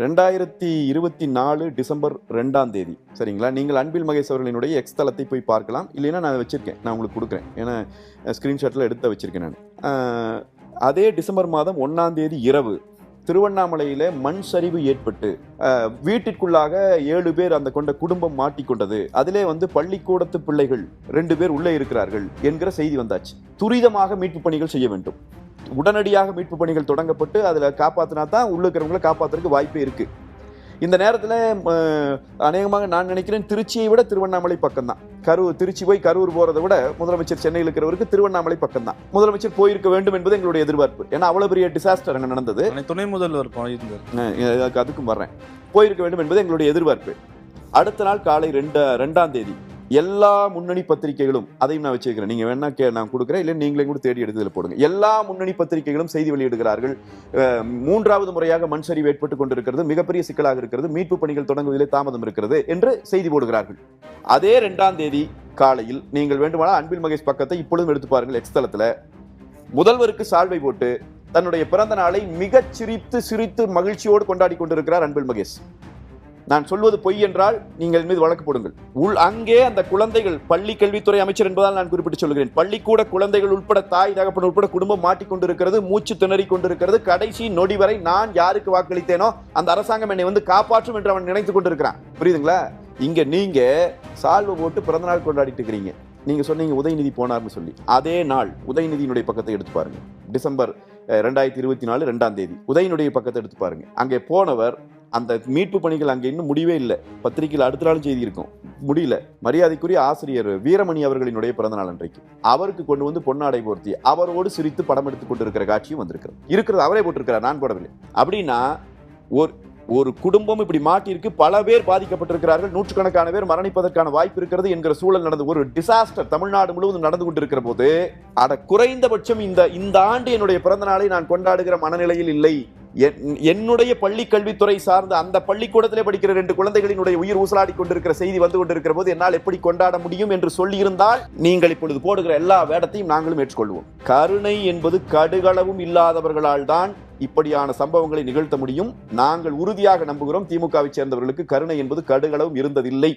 ரெண்டாயிரத்தி இருபத்தி நாலு டிசம்பர் ரெண்டாம் தேதி. சரிங்களா? நீங்கள் அன்பில் மகேஷ் அவர்களினுடைய எக்ஸ் தளத்தை போய் பார்க்கலாம். இல்லைன்னா நான் வச்சுருக்கேன். நான் உங்களுக்கு கொடுக்குறேன். ஏன்னா ஸ்க்ரீன்ஷாட்டில் எடுத்து வச்சுருக்கேன் நான். அதே டிசம்பர் மாதம் ஒன்றாம் தேதி இரவு திருவண்ணாமலையில் மண் சரிவு ஏற்பட்டு வீட்டிற்குள்ளாக ஏழு பேர் அந்த கொண்ட குடும்பம் மாட்டிக்கொண்டது. அதிலே வந்து பள்ளிக்கூடத்து பிள்ளைகள் ரெண்டு பேர் உள்ளே இருக்கிறார்கள் என்கிற செய்தி வந்தாச்சு. துரிதமாக மீட்பு பணிகள் செய்ய வேண்டும். உடனடியாக மீட்பு பணிகள் தொடங்கப்பட்டு அதில் காப்பாற்றினா தான் உள்ள இருக்கிறவங்களை காப்பாற்றுறதுக்கு வாய்ப்பே இருக்கு. இந்த நேரத்தில் அநேகமாக நான் நினைக்கிறேன் திருச்சியை விட திருவண்ணாமலை பக்கம்தான். கரூர் திருச்சி போய் கரூர் போறதை விட முதலமைச்சர் சென்னையில் இருக்கிறவருக்கு திருவண்ணாமலை பக்கம்தான். முதலமைச்சர் போயிருக்க வேண்டும் என்பது எங்களுடைய எதிர்பார்ப்பு. ஏன்னா அவ்வளவு பெரிய டிசாஸ்டர் அங்கே நடந்தது. துணை முதல்வர் அதுக்கும் வர்றேன். போயிருக்க வேண்டும் என்பது எங்களுடைய எதிர்பார்ப்பு. அடுத்த நாள் காலை ரெண்டு ரெண்டாம் தேதி எல்லா முன்னணி பத்திரிகைகளும் அதையும் நான் வச்சிருக்கிறேன். நீங்க வேணா கே நான் கொடுக்குறேன். இல்லை நீங்களே கூட தேடி எடுத்து போடுங்க. எல்லா முன்னணி பத்திரிகைகளும் செய்தி வெளியிடுகிறார்கள். மூன்றாவது முறையாக மண் சரிவு ஏற்பட்டு கொண்டிருக்கிறது. மிகப்பெரிய சிக்கலாக இருக்கிறது. மீட்பு பணிகள் தொடங்குவதிலே தாமதம் இருக்கிறது என்று செய்தி போடுகிறார்கள். அதே ரெண்டாம் தேதி காலையில் நீங்கள் வேண்டுமானால் அன்பில் மகேஷ் பக்கத்தை இப்பொழுதும் எடுத்து பாருங்கள் எக்ஸ் தளத்தில். முதல்வருக்கு சால்வை போட்டு தன்னுடைய பிறந்த நாளை மிகச் சிரித்து சிரித்து மகிழ்ச்சியோடு கொண்டாடி கொண்டிருக்கிறார் அன்பில் மகேஷ். நான் சொல்வது பொய் என்றால் நீங்கள் மீது வழக்கு போடுங்கள். உள் அங்கே அந்த குழந்தைகள் பள்ளி கல்வித்துறை அமைச்சர் என்பதால் நான் குறிப்பிட்டு சொல்கிறேன். பள்ளிக்கூட குழந்தைகள் உட்பட தாய் தகப்பன் உட்பட குடும்பம் மாட்டிக்கொண்டிருக்கிறது மூச்சு திணறிக் கொண்டிருக்கிறது. கடைசி நொடி வரை நான் யாருக்கு வாக்களித்தேனோ அந்த அரசாங்கம் என்னை வந்து காப்பாற்றும் என்று அவன் நினைத்துக் கொண்டிருக்கிறான். புரியுதுங்களா? இங்க நீங்க சால்வை போட்டு பிறந்தநாள் கொண்டாடிட்டு இருக்கிறீங்க. நீங்க சொன்னீங்க உதயநிதி போனார்னு சொல்லி. அதே நாள் உதயநிதியினுடைய பக்கத்தை எடுத்து பாருங்க. டிசம்பர் ரெண்டாயிரத்தி இருபத்தி நாலு ரெண்டாம் தேதி. உதயனுடைய பக்கத்தை எடுத்து பாருங்க. அங்கே போனவர் அந்த மீட்பு பணிகள் அங்கே இன்னும் முடியவே இல்லை. பத்திரிகையில் அடுத்த நாளும் செய்தி இருக்கும். முடியல. மரியாதைக்குரிய ஆசிரியர் வீரமணி அவர்களினுடைய பிறந்த நாள் அன்றைக்கு. அவருக்கு கொண்டு வந்து பொன்னாடை போர்த்தி அவரோடு சிரித்து படம் எடுத்துக் கொண்டிருக்கிற காட்சியும் வந்திருக்கிறது. இருக்கிறது அவரே போட்டிருக்கிறார் நான் போடவில்லை. அப்படின்னா ஒரு ஒரு குடும்பம் இப்படி மாட்டியிருக்கு பல பேர் பாதிக்கப்பட்டிருக்கிறார்கள் நூற்றுக்கணக்கான பேர் மரணிப்பதற்கான வாய்ப்பு இருக்கிறது என்கிற சூழல் நடந்து ஒரு டிசாஸ்டர் தமிழ்நாடு முழுவதும் நடந்து கொண்டிருக்கிற போது அட குறைந்தபட்சம் இந்த இந்த ஆண்டு என்னுடைய பிறந்த நாளை நான் கொண்டாடுகிற மனநிலையில் இல்லை. என்னுடைய பள்ளி கல்வித்துறை சார்ந்த அந்த பள்ளிக்கூடத்திலே படிக்கிற ரெண்டு குழந்தைகளினுடைய உயிர் ஊசலாடி கொண்டிருக்கிற செய்தி வந்து கொண்டிருக்கிற போது என்னால் எப்படி கொண்டாட முடியும் என்று சொல்லியிருந்தால் நீங்கள் இப்பொழுது போடுகிற எல்லா வேடத்தையும் நாங்களும் ஏற்றுக்கொள்வோம். கருணை என்பது கடுகளவும் இல்லாதவர்களால் தான் இப்படியான சம்பவங்களை நிகழ்த்த முடியும். நாங்கள் உறுதியாக நம்புகிறோம் திமுகவை சேர்ந்தவர்களுக்கு கருணை என்பது கடுகளவும் இருந்ததில்லை.